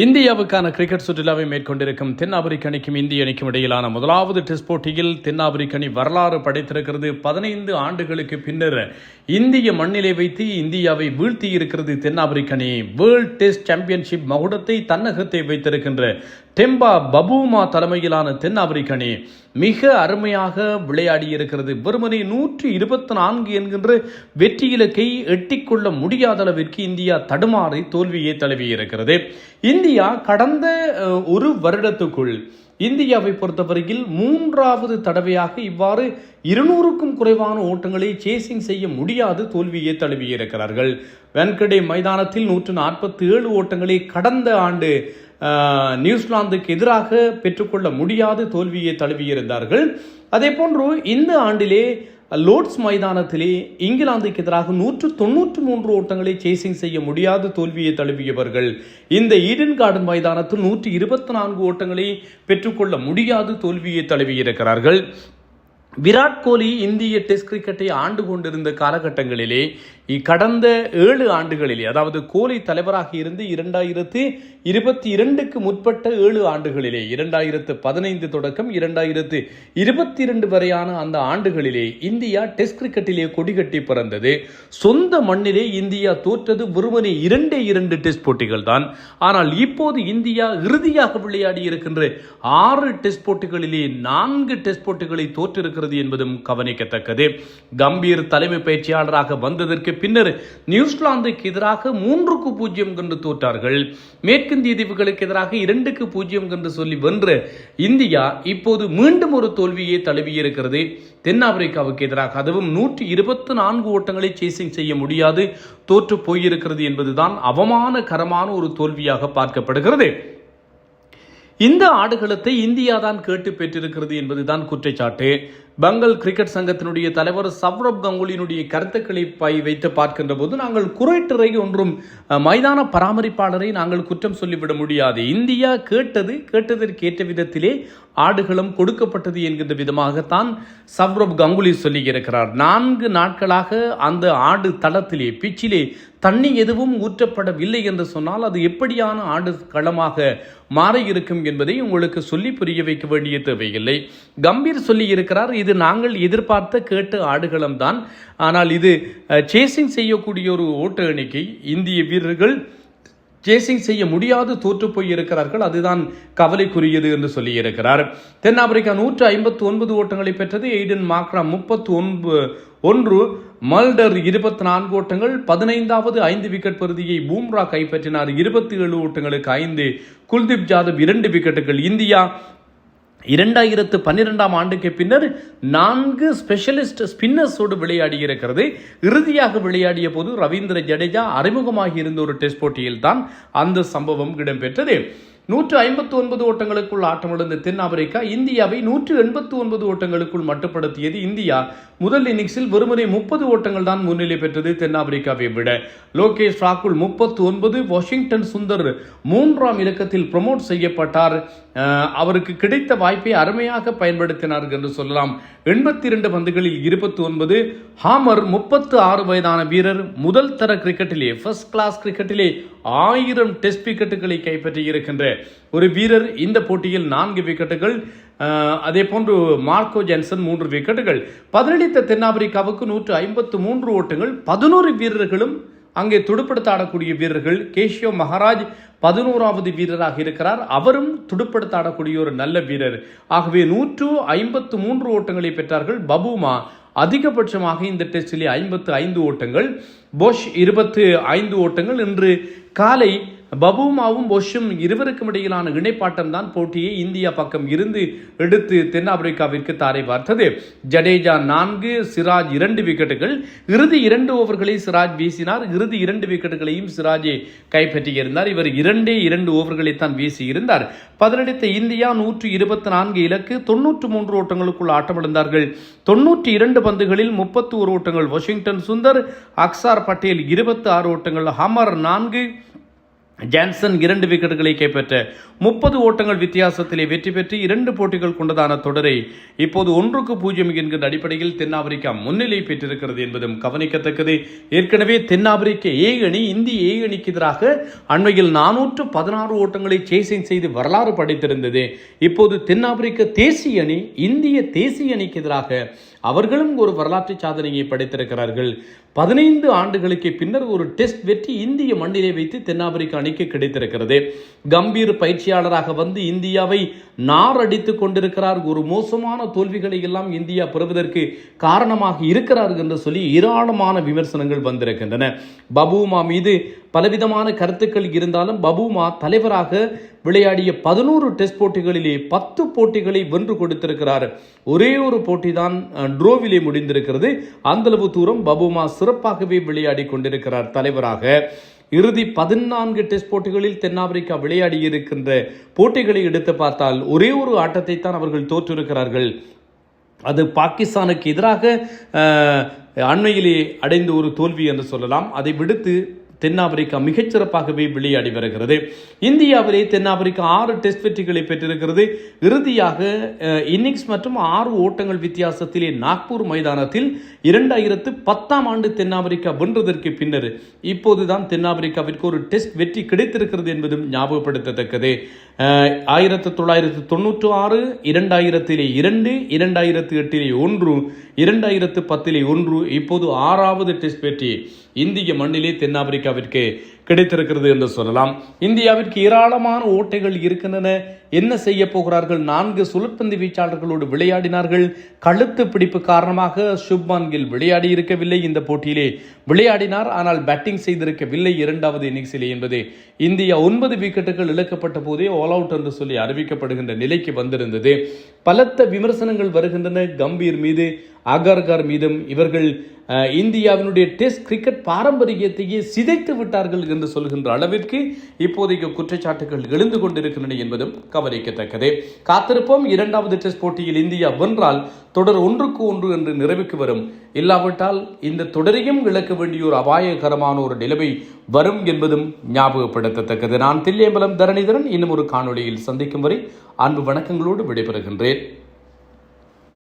இந்தியாவுக்கான கிரிக்கெட் சுற்றுலாவை மேற்கொண்டிருக்கும் தென்னாப்பிரிக்க அணிக்கும் இந்திய அணிக்கும் இடையிலான முதலாவது டெஸ்ட் போட்டியில் தென்னாப்பிரிக்க அணி வரலாறு படைத்திருக்கிறது. பதினைந்து ஆண்டுகளுக்கு பின்னர் இந்திய மண்ணிலை வைத்து இந்தியாவை வீழ்த்தி இருக்கிறது தென்னாப்பிரிக்க அணி. வேர்ல்ட் டெஸ்ட் சாம்பியன்ஷிப் மகுடத்தை தன்னகத்தை வைத்திருக்கின்ற டெம்பா பபூமா தலைமையிலான தென்னாப்பிரிக்க அணி. மிக அருமையாக விளையாடி இருக்கிறது. வெறுமனே நூற்றி இருபத்தி நான்கு என்கின்ற வெற்றி இலக்கை எட்டிக்கொள்ள முடியாத அளவிற்கு இந்தியா தடுமாறி தோல்வியை தழுவி இருக்கிறது. இந்தியா கடந்த ஒரு வருடத்துக்குள் இந்தியாவை பொறுத்தவரையில் மூன்றாவது தடவையாக இவ்வாறு இருநூறுக்கும் குறைவான ஓட்டங்களை சேசிங் செய்ய முடியாது தோல்வியை தழுவியிருக்கிறார்கள் வென்கடே மைதானத்தில் நூற்று நாற்பத்தி ஏழு ஓட்டங்களை கடந்த ஆண்டு நியூசிலாந்துக்கு எதிராக பெற்றுக்கொள்ள முடியாத தோல்வியை தழுவியிருந்தார்கள். அதே போன்று இந்த ஆண்டிலே லோர்ட்ஸ் மைதானத்திலே இங்கிலாந்துக்கு எதிராக நூற்று தொண்ணூற்று மூன்று ஓட்டங்களை சேசிங் செய்ய முடியாத தோல்வியை தழுவியவர்கள். இந்த ஈடன் கார்டன் மைதானத்தில் நூற்றி இருபத்தி நான்கு ஓட்டங்களை பெற்றுக்கொள்ள முடியாது தோல்வியை தழுவியிருக்கிறார்கள். விராட் கோலி இந்திய டெஸ்ட் கிரிக்கெட்டை ஆண்டு கொண்டிருந்த காலகட்டங்களிலே கடந்த ஏழு ஆண்டுகளிலே அதாவது கோலி தலைவராக இருந்து இரண்டாயிரத்து இருபத்தி இரண்டுக்கு முற்பட்ட ஏழு ஆண்டுகளிலே இரண்டாயிரத்து பதினைந்து தொடக்கம் இரண்டாயிரத்து இருபத்தி இரண்டு வரையான அந்த ஆண்டுகளிலே இந்தியா டெஸ்ட் கிரிக்கெட்டிலே கொடிகட்டி பிறந்தது. சொந்த மண்ணிலே இந்தியா தோற்றது வெறுமனே இரண்டே இரண்டு டெஸ்ட் போட்டிகள் தான். ஆனால் இப்போது இந்தியா இறுதியாக விளையாடி இருக்கின்ற ஆறு டெஸ்ட் போட்டிகளிலே நான்கு டெஸ்ட் போட்டிகளை தோற்றிருக்கிறது. வருகிறது என்பதும் கவனிக்கத்தக்கது. கம்பீர் தலைமை பயிற்சியாளராக வந்ததற்கு பின்னர் நியூசிலாந்துக்கு எதிராக மூன்றுக்கு பூஜ்ஜியம் கண்டு தோற்றார்கள். மேற்கிந்திய தீவுகளுக்கு எதிராக இரண்டுக்கு பூஜ்ஜியம் கண்டு சொல்லி வென்ற இந்தியா இப்போது மீண்டும் ஒரு தோல்வியை தழுவியிருக்கிறது. தென்னாப்பிரிக்காவுக்கு எதிராக அதுவும் நூற்றி இருபத்தி நான்கு ஓட்டங்களை சேசிங் செய்ய முடியாது. தோற்று போயிருக்கிறது என்பதுதான் அவமானகரமான ஒரு தோல்வியாக பார்க்கப்படுகிறது. இந்த ஆடுகளத்தை இந்தியா தான் கேட்டு பெற்றிருக்கிறது என்பதுதான் குற்றச்சாட்டு. பெங்கால் கிரிக்கெட் சங்கத்தினுடைய தலைவர் சவ்ரப் கங்குலியினுடைய கருத்துக்களை பை வைத்து பார்க்கின்ற போது நாங்கள் குறைட்டுறை ஒன்றும் மைதான பராமரிப்பாளரை நாங்கள் குற்றம் சொல்லிவிட முடியாது. இந்தியா கேட்டது கேட்டதற்கேற்ற விதத்திலே ஆடுகளும் கொடுக்கப்பட்டது என்கின்ற விதமாகத்தான் சவ்ரப் கங்குலி சொல்லியிருக்கிறார். நான்கு நாட்களாக அந்த ஆடு தளத்திலே பிச்சிலே தண்ணி எதுவும் ஊற்றப்படவில்லை என்று சொன்னால் அது எப்படியான ஆடு களமாக மாறியிருக்கும் என்பதை உங்களுக்கு சொல்லி புரிய வைக்க வேண்டிய தேவையில்லை. கம்பீர் சொல்லி இருக்கிறார் இது நாங்கள் எதிர்பார்த்த கேட்ட ஆடுகளம் தான். ஆனால் இது சேசிங் செய்யக்கூடிய ஒரு ஓட்ட எண்ணிக்கை. இந்திய வீரர்கள் சேசிங் செய்ய முடியாது தோற்று போய் இருக்கிறார்கள். அதுதான் கவலைக்குரியது என்று சொல்லியிருக்கிறார் தென்னாப்பிரிக்கா நூற்று ஐம்பத்து ஒன்பது ஓட்டங்களை பெற்றது. எய்டன் மாக்ரா முப்பத்து ஒன்பது ஒன்று மல்டர் இருபத்தி நான்கு ஓட்டங்கள் பதினைந்தாவது ஐந்து விக்கெட் பகுதியை பூம்ரா கைப்பற்றினார். இருபத்தி ஏழு ஓட்டங்களுக்கு ஐந்து. குல்தீப் ஜாதவ் இரண்டு விக்கெட்டுகள். இந்தியா இரண்டாயிரத்து பன்னிரெண்டாம் ஆண்டுக்கு பின்னர் நான்கு ஸ்பெஷலிஸ்ட் ஸ்பின்னர்ஸோடு விளையாடி இருக்கிறது. இறுதியாக விளையாடிய போது ரவீந்திர ஜடேஜா அறிமுகமாகி இருந்த ஒரு டெஸ்ட் போட்டியில் தான் அந்த சம்பவம் இடம்பெற்றது. நூற்று ஐம்பத்து ஒன்பது ஓட்டங்களுக்குள் ஆட்டமிழந்த தென்னாப்பிரிக்கா இந்தியாவை நூற்று எண்பத்து ஒன்பது ஓட்டங்களுக்குள் மட்டுப்படுத்தியது இந்தியா. முதல் இன்னிங்ஸில் வெறுமனே முப்பது ஓட்டங்கள் தான் முன்னிலை பெற்றது தென்னாப்பிரிக்காவை விட. லோகேஷ் ராகுல் முப்பத்து ஒன்பது வாஷிங்டன் சுந்தர் மூன்றாம் இலக்கத்தில் ப்ரமோட் செய்யப்பட்டார். அவருக்கு கிடைத்த வாய்ப்பை அருமையாக பயன்படுத்தினார் என்று சொல்லலாம். எண்பத்தி இரண்டு பந்துகளில் இருபத்தி ஒன்பது ஹாமர் முப்பத்து ஆறு வயதான வீரர் முதல் தர கிரிக்கெட்டிலே ஃபர்ஸ்ட் கிளாஸ் கிரிக்கெட்டிலே ஆயிரம் டெஸ்ட் விக்கெட்டுகளை கைப்பற்றி இருக்கின்ற ஒரு வீரர். இந்த போட்டியில் நான்கு விக்கெட்டுகள் அதே போன்று மார்க்கோ ஜென்சன் மூன்று விக்கெட்டுகள். பதிலளித்த தென்னாப்பிரிக்காவுக்கு நூற்று ஐம்பத்து மூன்று ஓட்டங்கள் பதினோரு வீரர்களும் அங்கே துடுப்படுத்த ஆடக்கூடிய வீரர்கள். கேஷியோ மகாராஜ் பதினோராவது வீரராக இருக்கிறார். அவரும் துடுப்படுத்த ஆடக்கூடிய ஒரு நல்ல வீரர். ஆகவே நூற்று ஐம்பத்து மூன்று ஓட்டங்களை பெற்றார்கள் பபுமா. அதிகபட்சமாக இந்த டெஸ்டிலே ஐம்பத்து ஐந்து ஓட்டங்கள். பொஷ் இருபத்து ஐந்து ஓட்டங்கள். இன்று காலை பபுமாவும் பொஷும் இருவருக்கும் இடையிலான இணைப்பாட்டம் தான் போட்டியை இந்தியா பக்கம் இருந்து எடுத்து தென்னாப்பிரிக்காவிற்கு தாரை பார்த்தது. ஜடேஜா நான்கு சிராஜ் இரண்டு விக்கெட்டுகள். இறுதி இரண்டு ஓவர்களை சிராஜ் வீசினார். இறுதி இரண்டு விக்கெட்டுகளையும் சிராஜே கைப்பற்றியிருந்தார். இவர் இரண்டே இரண்டு ஓவர்களை தான் வீசியிருந்தார். பதிலடித்த இந்தியா நூற்று இருபத்தி நான்கு இலக்கு தொன்னூற்று மூன்று ஓட்டங்களுக்குள் ஆட்டமிழந்தார்கள். தொன்னூற்றி இரண்டு பந்துகளில் முப்பத்தி ஒரு ஓட்டங்கள். வாஷிங்டன் சுந்தர் அக்சார் பட்டேல் இருபத்தி ஆறு ஓட்டங்கள். ஹமர் நான்கு ஜான்சன் இரண்டு விக்கெட்டுகளை கைப்பற்ற முப்பது ஓட்டங்கள் வித்தியாசத்திலே வெற்றி பெற்று இரண்டு போட்டிகள் கொண்டதான தொடரை இப்போது ஒன்றுக்கு பூஜ்ஜியம் என்கின்ற அடிப்படையில் தென்னாப்பிரிக்கா முன்னிலை பெற்றிருக்கிறது என்பதும் கவனிக்கத்தக்கது. ஏற்கனவே தென்னாப்பிரிக்க ஏ அணி இந்திய ஏ அணிக்கு எதிராக அண்மையில் நானூற்று பதினாறு ஓட்டங்களை சேசிங் செய்து வரலாறு படைத்திருந்தது. இப்போது தென்னாப்பிரிக்க தேசிய அணி இந்திய தேசிய அணிக்கு எதிராக அவர்களும் ஒரு வரலாற்று சாதனையை படைத்திருக்கிறார்கள். பதினைந்து ஆண்டுகளுக்கு பின்னர் ஒரு டெஸ்ட் வெற்றி இந்திய மண்ணிலே வைத்து தென்னாப்பிரிக்க அணிக்கு கிடைத்திருக்கிறது. கம்பீர் பயிற்சியாளராக வந்து இந்தியாவை நாரடித்துக் கொண்டிருக்கிறார். ஒரு மோசமான தோல்விகளை எல்லாம் இந்தியா பெறுவதற்கு காரணமாக இருக்கிறார் என்று சொல்லி ஏராளமான விமர்சனங்கள் வந்திருக்கின்றன. பபூமா மீது பலவிதமான கருத்துக்கள் இருந்தாலும் பபூமா தலைவராக விளையாடிய பதினோரு டெஸ்ட் போட்டிகளிலே பத்து போட்டிகளை வென்று கொடுத்திருக்கிறார். ஒரே ஒரு போட்டி தான் ட்ரோவிலே முடிந்திருக்கிறது. அந்தளவு தூரம் பபுமா சிறப்பாகவே விளையாடி கொண்டிருக்கிறார் தலைவராக. இறுதி பதினான்கு டெஸ்ட் போட்டிகளில் தென்னாப்பிரிக்கா விளையாடி இருக்கின்ற போட்டிகளை எடுத்து பார்த்தால் ஒரே ஒரு ஆட்டத்தை தான் அவர்கள் தோற்றிருக்கிறார்கள் அது பாகிஸ்தானுக்கு எதிராக அண்மையிலே அடைந்த ஒரு தோல்வி என்று சொல்லலாம். அதை விடுத்து தென்னாப்பிரிக்கா மிகச்சிறப்பாகவே விளையாடி வருகிறது. இந்தியாவிலே தென்னாப்பிரிக்கா ஆறு டெஸ்ட் வெற்றிகளை பெற்றிருக்கிறது. இறுதியாக இன்னிங்ஸ் மற்றும் ஆறு ஓட்டங்கள் வித்தியாசத்திலே நாக்பூர் மைதானத்தில் இரண்டாயிரத்து பத்தாம் ஆண்டு தென்னாப்பிரிக்கா வென்றதற்கு பின்னர் இப்போதுதான் தென்னாப்பிரிக்காவிற்கு ஒரு டெஸ்ட் வெற்றி கிடைத்திருக்கிறது என்பதும் ஞாபகப்படுத்தத்தக்கது. ஆயிரத்து தொள்ளாயிரத்து தொண்ணூற்று ஆறு இரண்டாயிரத்திலே இரண்டு இரண்டாயிரத்து எட்டிலே ஒன்று இரண்டாயிரத்து பத்திலே ஒன்று. இப்போது ஆறாவது டெஸ்ட் வெற்றி இந்திய மண்ணிலே தென்னாப்பிரிக்காவிற்கு கிடைத்திருக்கிறது என்று சொல்லலாம். இந்தியாவிற்கு ஏராளமான ஓட்டைகள் இருக்கின்றன. என்ன செய்ய போகிறார்கள்? நான்கு சுழற்பந்து வீச்சாளர்களோடு விளையாடினார்கள். கழுத்து பிடிப்பு காரணமாக சுப்மான் கில் விளையாடி இருக்கவில்லை. இந்த போட்டியிலே விளையாடினார். ஆனால் பேட்டிங் செய்திருக்கவில்லை. இரண்டாவது இன்னிங்ஸிலே என்பது இந்தியா ஒன்பது விக்கெட்டுகள் இழக்கப்பட்ட போதே ஆல் அவுட் என்று சொல்லி அறிவிக்கப்படுகின்ற நிலைக்கு வந்திருந்தது. பலத்த விமர்சனங்கள் வருகின்றன. கம்பீர் மீது அகர்கர் மீதும் இவர்கள் இந்தியாவினுடைய டெஸ்ட் கிரிக்கெட் பாரம்பரியத்தையே சிதைத்து விட்டார்கள் என்று சொல்கின்ற அளவிற்கு இப்போதைக்கு குற்றச்சாட்டுகள் எழுந்து கொண்டிருக்கின்றன என்பதும் கவனிக்கத்தக்கது. காத்திருப்போம். இரண்டாவது டெஸ்ட் போட்டியில் இந்தியா வென்றால் தொடர் ஒன்றுக்கு ஒன்று என்று நிறைவுக்கு வரும். இல்லாவிட்டால் இந்த தொடரையும் இழக்க வேண்டிய ஒரு அபாயகரமான ஒரு நிலைமை வரும் என்பதும் ஞாபகப்படுத்தத்தக்கது. நான் தில்லியம்பலம் தரணிதரன். இன்னும் ஒரு காணொளியில் சந்திக்கும் வரை அன்பு வணக்கங்களோடு விடைபெறுகின்றேன்.